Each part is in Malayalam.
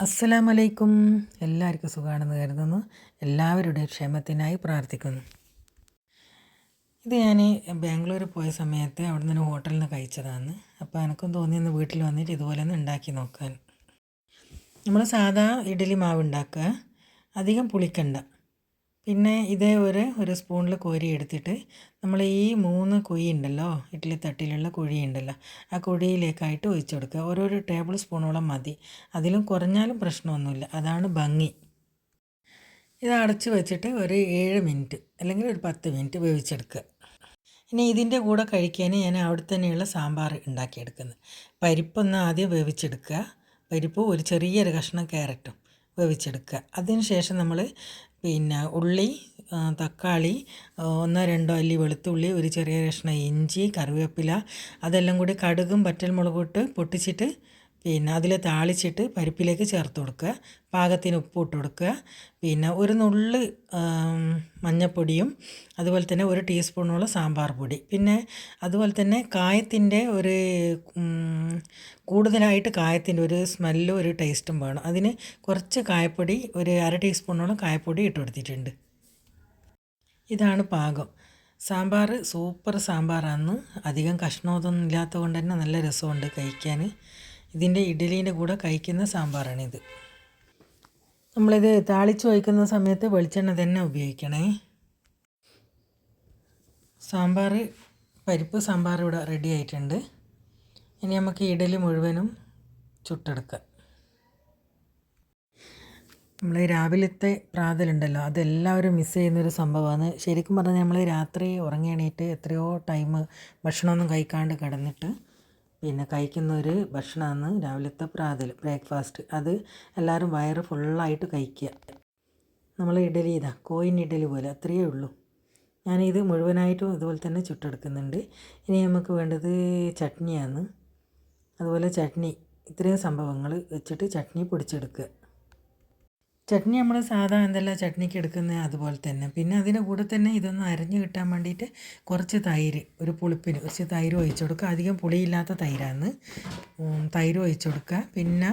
അസ്സലാമലൈക്കും. എല്ലാവർക്കും സുഖമാണെന്ന് കരുതുന്നു. എല്ലാവരുടെ ക്ഷേമത്തിനായി പ്രാർത്ഥിക്കുന്നു. ഇത് ഞാൻ ബാംഗ്ലൂർ പോയ സമയത്ത് അവിടെ നിന്ന് ഹോട്ടലിൽ നിന്ന് കഴിച്ചതാണ്. അപ്പോൾ എനിക്കും തോന്നി ഒന്ന് വീട്ടിൽ വന്നിട്ട് ഇതുപോലെ ഒന്ന് ഉണ്ടാക്കി നോക്കാൻ. നമ്മൾ സാധാ ഇഡലി മാവ് ഉണ്ടാക്കുക. അധികം പുളിക്കണ്ട. പിന്നെ ഇതേ ഒരു ഒരു സ്പൂണിൽ കോരി എടുത്തിട്ട് നമ്മൾ ഈ മൂന്ന് കുഴി ഉണ്ടല്ലോ ഇഡ്ഡലി തട്ടിലുള്ള കുഴി ഉണ്ടല്ലോ ആ കുഴിയിലേക്കായിട്ട് ഒഴിച്ചു കൊടുക്കുക. ഓരോരോ ടേബിൾ സ്പൂണോളം മതി. അതിലും കുറഞ്ഞാലും പ്രശ്നമൊന്നുമില്ല. അതാണ് ഭംഗി. ഇത് അടച്ച് വെച്ചിട്ട് ഒരു ഏഴ് മിനിറ്റ് അല്ലെങ്കിൽ ഒരു പത്ത് മിനിറ്റ് വേവിച്ചെടുക്കുക. ഇനി ഇതിന്റെ കൂടെ കഴിക്കാൻ ഞാൻ അവിടെ തന്നെയുള്ള സാമ്പാർ ഉണ്ടാക്കിയെടുക്കുന്നത്. പരിപ്പൊന്ന് ആദ്യം വേവിച്ചെടുക്കുക. പരിപ്പ് ഒരു ചെറിയൊരു കഷ്ണം ക്യാരറ്റും വേവിച്ചെടുക്കുക. അതിന് ശേഷം നമ്മൾ പിന്നെ ഉള്ളി തക്കാളി ഒന്നോ രണ്ടോ അല്ലി വെളുത്തുള്ളി ഒരു ചെറിയ കഷ്ണം ഇഞ്ചി കറിവേപ്പില അതെല്ലാം കൂടി കടുകും വറ്റൽമുളകും ഇട്ട് പൊട്ടിച്ചിട്ട് പിന്നെ അതിൽ താളിച്ചിട്ട് പരിപ്പിലേക്ക് ചേർത്ത് കൊടുക്കുക. പാകത്തിന് ഉപ്പ് ഇട്ട് കൊടുക്കുക. പിന്നെ ഒരു നുള്ള് മഞ്ഞൾപ്പൊടിയും അതുപോലെ തന്നെ ഒരു ടീസ്പൂണോളം സാമ്പാർ പൊടി. പിന്നെ അതുപോലെ തന്നെ കായത്തിന്റെ ഒരു കൂടുതലായിട്ട് കായത്തിന്റെ ഒരു സ്മെല്ലും ഒരു ടേസ്റ്റും വേണം. അതിന് കുറച്ച് കായപ്പൊടി ഒരു അര ടീസ്പൂണോളം കായപ്പൊടി ഇട്ട് കൊടുത്തിട്ടുണ്ട്. ഇതാണ് പാകം. സാമ്പാർ സൂപ്പർ സാമ്പാറാണ് അധികം കഷ്ണമൊന്നും ഇല്ലാത്തത് കൊണ്ട് തന്നെ നല്ല രസമുണ്ട് കഴിക്കാൻ. ഇതിന്റെ ഇഡ്ഡലീന്റെ കൂടെ കഴിക്കുന്ന സാമ്പാറാണ് ഇത് നമ്മളിത് താളിച്ച് വയ്ക്കുന്ന സമയത്ത് വെളിച്ചെണ്ണ തന്നെ ഉപയോഗിക്കണേ. സാമ്പാർ പരിപ്പ് സാമ്പാർ ഇവിടെ റെഡി ആയിട്ടുണ്ട്. ഇനി നമുക്ക് ഇഡലി മുഴുവനും ചുട്ടെടുക്കാം. നമ്മൾ രാവിലത്തെ പ്രാതലുണ്ടല്ലോ അതെല്ലാവരും മിസ് ചെയ്യുന്നൊരു സംഭവമാണ്. ശരിക്കും പറഞ്ഞാൽ നമ്മൾ രാത്രി ഉറങ്ങി എണീറ്റ് എത്രയോ ടൈം ഭക്ഷണമൊന്നും കഴിക്കാണ്ട് കിടന്നിട്ട് പിന്നെ കഴിക്കുന്ന ഒരു ഭക്ഷണമാണ് രാവിലത്തെ പ്രാതൽ ബ്രേക്ക്ഫാസ്റ്റ്. അത് എല്ലാവരും വയറ് ഫുള്ളായിട്ട് കഴിക്കുക. നമ്മൾ ഇഡലി ഇതാ കോയിൻ ഇഡലി പോലെ അത്രയേ ഉള്ളൂ. ഞാനിത് മുഴുവനായിട്ടും ഇതുപോലെ തന്നെ ചുട്ടെടുക്കുന്നുണ്ട്. ഇനി നമുക്ക് വേണ്ടത് ചട്നിയാണ്. അതുപോലെ ചട്നി ഇത്രയും സംഭവങ്ങൾ വെച്ചിട്ട് ചട്നി പൊടിച്ചെടുക്കുക. ചട്നി നമ്മൾ സാധാ എന്തല്ല ചട്നിക്ക് എടുക്കുന്നത് അതുപോലെ തന്നെ. പിന്നെ അതിന്റെ കൂടെ തന്നെ ഇതൊന്ന് അരഞ്ഞ് കിട്ടാൻ വേണ്ടിയിട്ട് കുറച്ച് തൈര് ഒരു പുളിപ്പിന് കുറച്ച് തൈര് ഒഴിച്ചു കൊടുക്കുക. അധികം പുളിയില്ലാത്ത തൈരാന്ന്. തൈര് ഒഴിച്ചു കൊടുക്കുക. പിന്നെ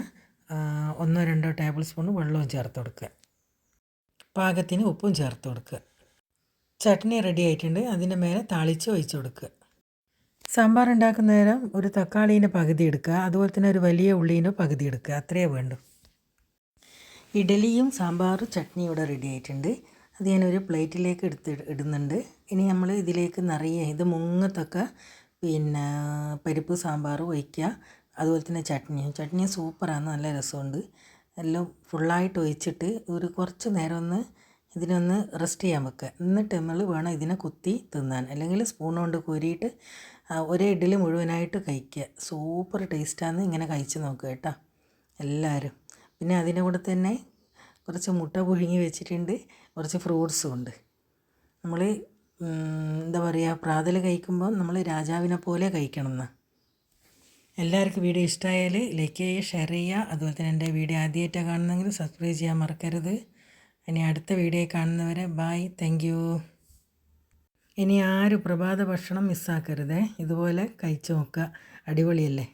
ഒന്നോ രണ്ടോ ടേബിൾ സ്പൂൺ വെള്ളവും ചേർത്ത് കൊടുക്കുക. പാകത്തിന് ഉപ്പും ചേർത്ത് കൊടുക്കുക. ചട്നി റെഡി ആയിട്ടുണ്ട്. അതിന്റെ മേലെ താളിച്ച് ഒഴിച്ചു കൊടുക്കുക. സാമ്പാർ ഉണ്ടാക്കുന്ന നേരം ഒരു തക്കാളീന്റെ പകുതി എടുക്കുക. അതുപോലെ തന്നെ ഒരു വലിയ ഉള്ളീന്റെ പകുതി എടുക്കുക. അത്രയേ വേണ്ടൂ. ഇഡലിയും സാമ്പാർ ചട്നി ഇവിടെ റെഡി ആയിട്ടുണ്ട്. അത് ഞാനൊരു പ്ലേറ്റിലേക്ക് എടുത്ത് ഇടുന്നുണ്ട്. ഇനി നമ്മൾ ഇതിലേക്ക് നിറയെ ഇത് മുങ്ങത്തൊക്കെ പിന്നെ പരിപ്പ് സാമ്പാർ ഒഴിക്കുക. അതുപോലെ തന്നെ ചട്നിയും. ചട്നി സൂപ്പറാണ് നല്ല രസമുണ്ട്. എല്ലാം ഫുള്ളായിട്ട് ഒഴിച്ചിട്ട് ഒരു കുറച്ച് നേരം ഒന്ന് ഇതിനൊന്ന് റെസ്റ്റ് ചെയ്യാൻ വെക്കുക. എന്നിട്ട് നമ്മൾ വേണം ഇതിനെ കുത്തി തിന്നാൻ. അല്ലെങ്കിൽ സ്പൂൺ കൊണ്ട് കോരിയിട്ട് ഒരേ ഇഡ്ഡലി മുഴുവനായിട്ട് കഴിക്കുക. സൂപ്പർ ടേസ്റ്റാണ് ഇങ്ങനെ കഴിച്ച് നോക്കുക കേട്ടോ. എല്ലാവരും. പിന്നെ അതിന്റെ കൂടെ തന്നെ കുറച്ച് മുട്ട പുഴുങ്ങി വെച്ചിട്ടുണ്ട്. കുറച്ച് ഫ്രൂട്ട്സും ഉണ്ട്. നമ്മൾ എന്താ പറയുക പ്രാതൽ കഴിക്കുമ്പോൾ നമ്മൾ രാജാവിനെ പോലെ കഴിക്കണം എന്ന്. എല്ലാവർക്കും വീഡിയോ ഇഷ്ടമായാൽ ലൈക്ക് ചെയ്യുക ഷെയർ ചെയ്യുക. അതുപോലെ തന്നെ എന്റെ വീഡിയോ ആദ്യമായിട്ടാണ് കാണുന്നെങ്കിൽ സബ്സ്ക്രൈബ് ചെയ്യാൻ മറക്കരുത്. ഇനി അടുത്ത വീഡിയോ കാണുന്നവരെ ബായ് താങ്ക് ഇനി ആരും പ്രഭാത ഭക്ഷണം മിസ്സാക്കരുതേ ഇതുപോലെ കഴിച്ചു നോക്കുക. അടിപൊളിയല്ലേ?